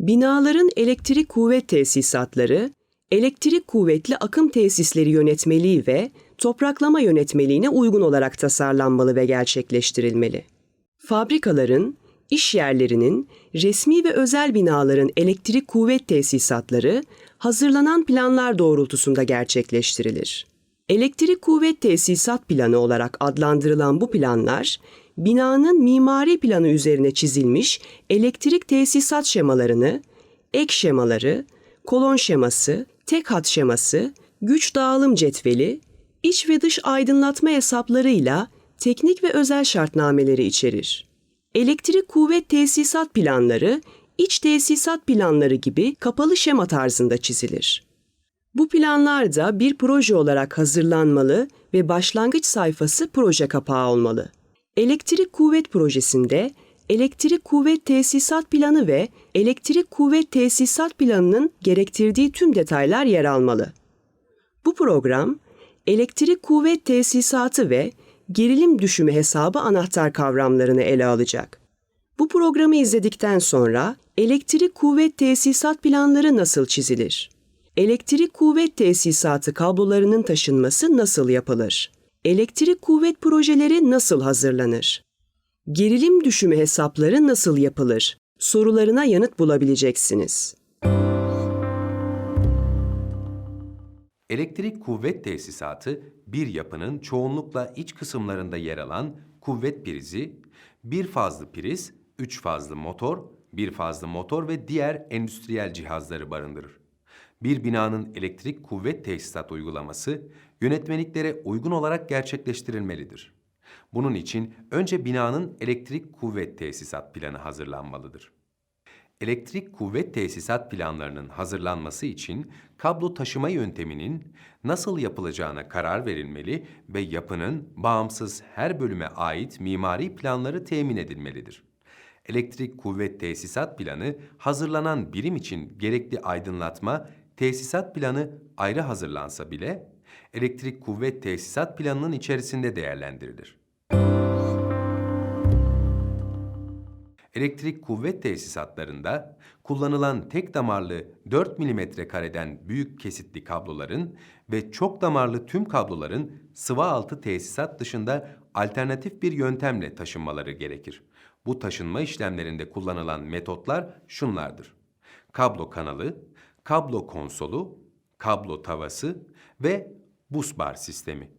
Binaların elektrik kuvvet tesisatları, elektrik kuvvetli akım tesisleri yönetmeliği ve topraklama yönetmeliğine uygun olarak tasarlanmalı ve gerçekleştirilmeli. Fabrikaların, iş yerlerinin, resmi ve özel binaların elektrik kuvvet tesisatları hazırlanan planlar doğrultusunda gerçekleştirilir. Elektrik kuvvet tesisat planı olarak adlandırılan bu planlar, binanın mimari planı üzerine çizilmiş elektrik tesisat şemalarını, ek şemaları, kolon şeması, tek hat şeması, güç dağılım cetveli, iç ve dış aydınlatma hesaplarıyla teknik ve özel şartnameleri içerir. Elektrik kuvvet tesisat planları, iç tesisat planları gibi kapalı şema tarzında çizilir. Bu planlar da bir proje olarak hazırlanmalı ve başlangıç sayfası proje kapağı olmalı. Elektrik kuvvet projesinde elektrik kuvvet tesisat planı ve elektrik kuvvet tesisat planının gerektirdiği tüm detaylar yer almalı. Bu program elektrik kuvvet tesisatı ve gerilim düşümü hesabı anahtar kavramlarını ele alacak. Bu programı izledikten sonra elektrik kuvvet tesisat planları nasıl çizilir? Elektrik kuvvet tesisatı kablolarının taşınması nasıl yapılır? Elektrik kuvvet projeleri nasıl hazırlanır? Gerilim düşümü hesapları nasıl yapılır? Sorularına yanıt bulabileceksiniz. Elektrik kuvvet tesisatı bir yapının çoğunlukla iç kısımlarında yer alan kuvvet prizi, bir fazlı priz, üç fazlı motor, bir fazlı motor ve diğer endüstriyel cihazları barındırır. Bir binanın elektrik kuvvet tesisat uygulaması yönetmeliklere uygun olarak gerçekleştirilmelidir. Bunun için önce binanın elektrik kuvvet tesisat planı hazırlanmalıdır. Elektrik kuvvet tesisat planlarının hazırlanması için kablo taşıma yönteminin nasıl yapılacağına karar verilmeli ve yapının bağımsız her bölüme ait mimari planları temin edilmelidir. Elektrik kuvvet tesisat planı hazırlanan birim için gerekli aydınlatma, tesisat planı ayrı hazırlansa bile elektrik kuvvet tesisat planının içerisinde değerlendirilir. Elektrik kuvvet tesisatlarında kullanılan tek damarlı 4 mm kareden büyük kesitli kabloların ve çok damarlı tüm kabloların sıva altı tesisat dışında alternatif bir yöntemle taşınmaları gerekir. Bu taşınma işlemlerinde kullanılan metotlar şunlardır. Kablo kanalı, kablo konsolu, kablo tavası ve bus bar sistemi.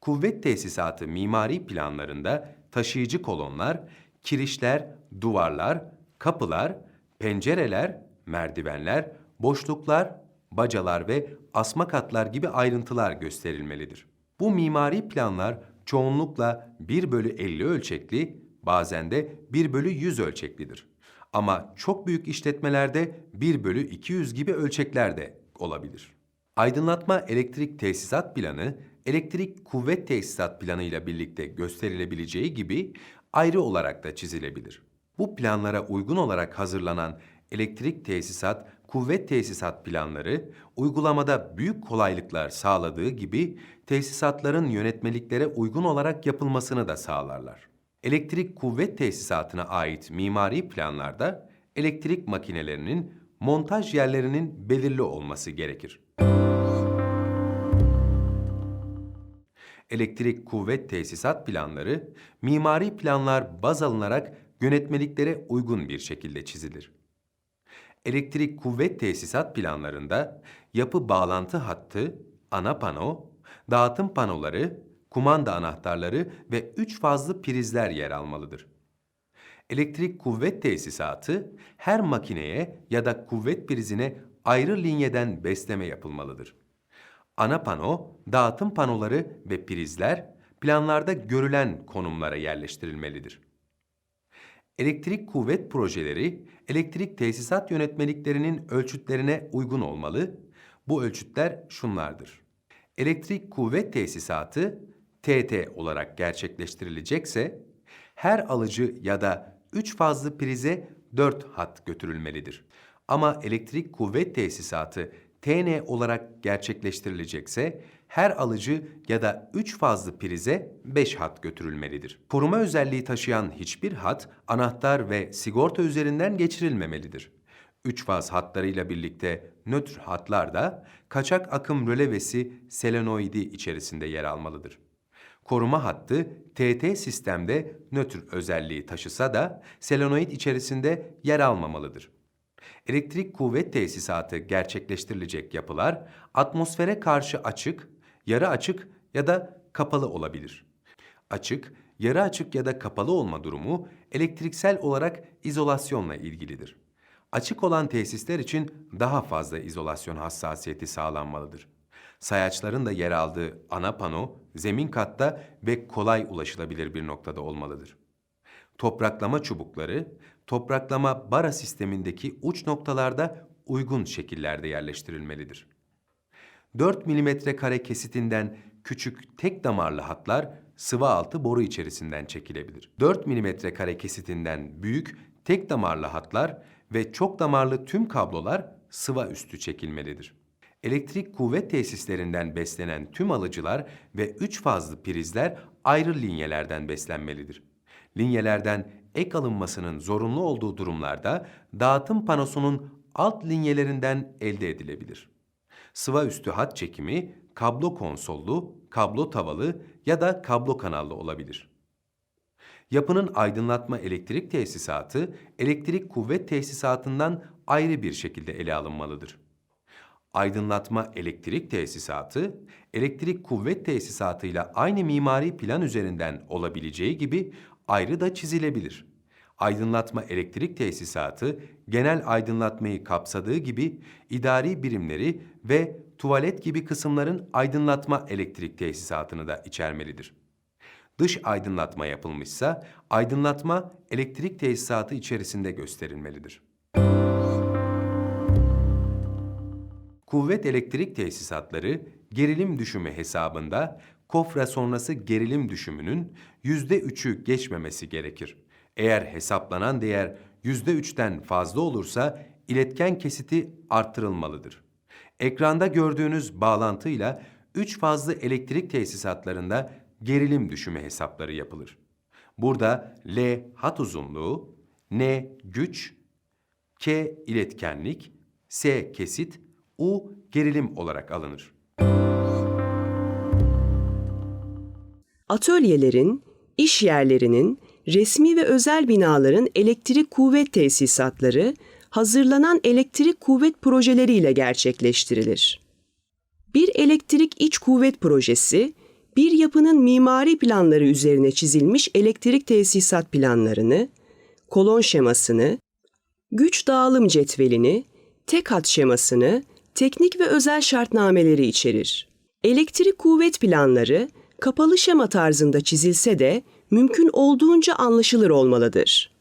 Kuvvet tesisatı mimari planlarında taşıyıcı kolonlar, kirişler, duvarlar, kapılar, pencereler, merdivenler, boşluklar, bacalar ve asma katlar gibi ayrıntılar gösterilmelidir. Bu mimari planlar çoğunlukla 1 bölü 50 ölçekli, bazen de 1 bölü 100 ölçeklidir. Ama çok büyük işletmelerde 1 bölü 200 gibi ölçekler de olabilir. Aydınlatma elektrik tesisat planı, elektrik kuvvet tesisat planı ile birlikte gösterilebileceği gibi ayrı olarak da çizilebilir. Bu planlara uygun olarak hazırlanan elektrik tesisat, kuvvet tesisat planları uygulamada büyük kolaylıklar sağladığı gibi tesisatların yönetmeliklere uygun olarak yapılmasını da sağlarlar. Elektrik kuvvet tesisatına ait mimari planlarda elektrik makinelerinin montaj yerlerinin belirli olması gerekir. Elektrik kuvvet tesisat planları, mimari planlar baz alınarak yönetmeliklere uygun bir şekilde çizilir. Elektrik kuvvet tesisat planlarında yapı bağlantı hattı, ana pano, dağıtım panoları, kumanda anahtarları ve üç fazlı prizler yer almalıdır. Elektrik kuvvet tesisatı her makineye ya da kuvvet prizine ayrı linyeden besleme yapılmalıdır. Ana pano, dağıtım panoları ve prizler planlarda görülen konumlara yerleştirilmelidir. Elektrik kuvvet projeleri elektrik tesisat yönetmeliklerinin ölçütlerine uygun olmalı. Bu ölçütler şunlardır. Elektrik kuvvet tesisatı TT olarak gerçekleştirilecekse her alıcı ya da 3 fazlı prize 4 hat götürülmelidir. Ama elektrik kuvvet tesisatı TN olarak gerçekleştirilecekse her alıcı ya da 3 fazlı prize 5 hat götürülmelidir. Koruma özelliği taşıyan hiçbir hat anahtar ve sigorta üzerinden geçirilmemelidir. 3 faz hatlarıyla birlikte nötr hatlar da kaçak akım rölevesi selenoidi içerisinde yer almalıdır. Koruma hattı TT sistemde nötr özelliği taşısa da selenoid içerisinde yer almamalıdır. Elektrik kuvvet tesisatı gerçekleştirilecek yapılar atmosfere karşı açık, yarı açık ya da kapalı olabilir. Açık, yarı açık ya da kapalı olma durumu elektriksel olarak izolasyonla ilgilidir. Açık olan tesisler için daha fazla izolasyon hassasiyeti sağlanmalıdır. Sayaçların da yer aldığı ana pano zemin katta ve kolay ulaşılabilir bir noktada olmalıdır. Topraklama çubukları, topraklama bara sistemindeki uç noktalarda uygun şekillerde yerleştirilmelidir. 4 milimetre kare kesitinden küçük tek damarlı hatlar sıvı altı boru içerisinden çekilebilir. 4 milimetre kare kesitinden büyük tek damarlı hatlar ve çok damarlı tüm kablolar sıva üstü çekilmelidir. Elektrik kuvvet tesislerinden beslenen tüm alıcılar ve 3 fazlı prizler ayrı linyelerden beslenmelidir. Linyelerden ek alınmasının zorunlu olduğu durumlarda dağıtım panosunun alt linyelerinden elde edilebilir. Sıva üstü hat çekimi kablo konsollu, kablo tavalı ya da kablo kanallı olabilir. Yapının aydınlatma elektrik tesisatı elektrik kuvvet tesisatından ayrı bir şekilde ele alınmalıdır. Aydınlatma elektrik tesisatı, elektrik kuvvet tesisatıyla aynı mimari plan üzerinden olabileceği gibi ayrı da çizilebilir. Aydınlatma elektrik tesisatı, genel aydınlatmayı kapsadığı gibi idari birimleri ve tuvalet gibi kısımların aydınlatma elektrik tesisatını da içermelidir. Dış aydınlatma yapılmışsa, aydınlatma elektrik tesisatı içerisinde gösterilmelidir. Kuvvet elektrik tesisatları gerilim düşümü hesabında kofra sonrası gerilim düşümünün yüzde üçü geçmemesi gerekir. Eğer hesaplanan değer yüzde üçten fazla olursa iletken kesiti arttırılmalıdır. Ekranda gördüğünüz bağlantıyla üç fazlı elektrik tesisatlarında gerilim düşümü hesapları yapılır. Burada L hat uzunluğu, N güç, K iletkenlik, S kesit, U gerilim olarak alınır. Atölyelerin, iş yerlerinin, resmi ve özel binaların elektrik kuvvet tesisatları hazırlanan elektrik kuvvet projeleriyle gerçekleştirilir. Bir elektrik iç kuvvet projesi, bir yapının mimari planları üzerine çizilmiş elektrik tesisat planlarını, kolon şemasını, güç dağılım cetvelini, tek hat şemasını, teknik ve özel şartnameleri içerir. Elektrik kuvvet planları kapalı şema tarzında çizilse de mümkün olduğunca anlaşılır olmalıdır.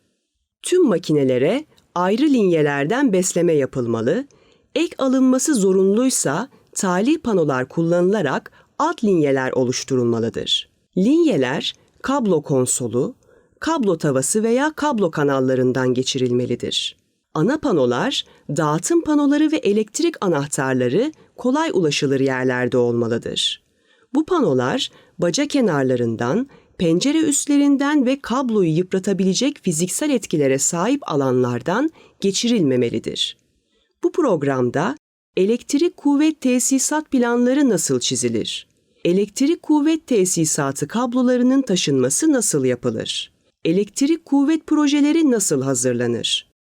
Tüm makinelere ayrı linyelerden besleme yapılmalı, ek alınması zorunluysa tali panolar kullanılarak alt linyeler oluşturulmalıdır. Linyeler kablo konsolu, kablo tavası veya kablo kanallarından geçirilmelidir. Ana panolar, dağıtım panoları ve elektrik anahtarları kolay ulaşılır yerlerde olmalıdır. Bu panolar baca kenarlarından, pencere üstlerinden ve kabloyu yıpratabilecek fiziksel etkilere sahip alanlardan geçirilmemelidir. Bu programda elektrik kuvvet tesisat planları nasıl çizilir? Elektrik kuvvet tesisatı kablolarının taşınması nasıl yapılır? Elektrik kuvvet projeleri nasıl hazırlanır?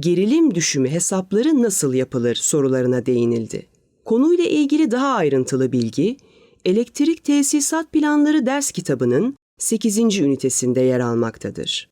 Gerilim düşümü hesapları nasıl yapılır sorularına değinildi. Konuyla ilgili daha ayrıntılı bilgi Elektrik Tesisat Planları ders kitabının 8. ünitesinde yer almaktadır.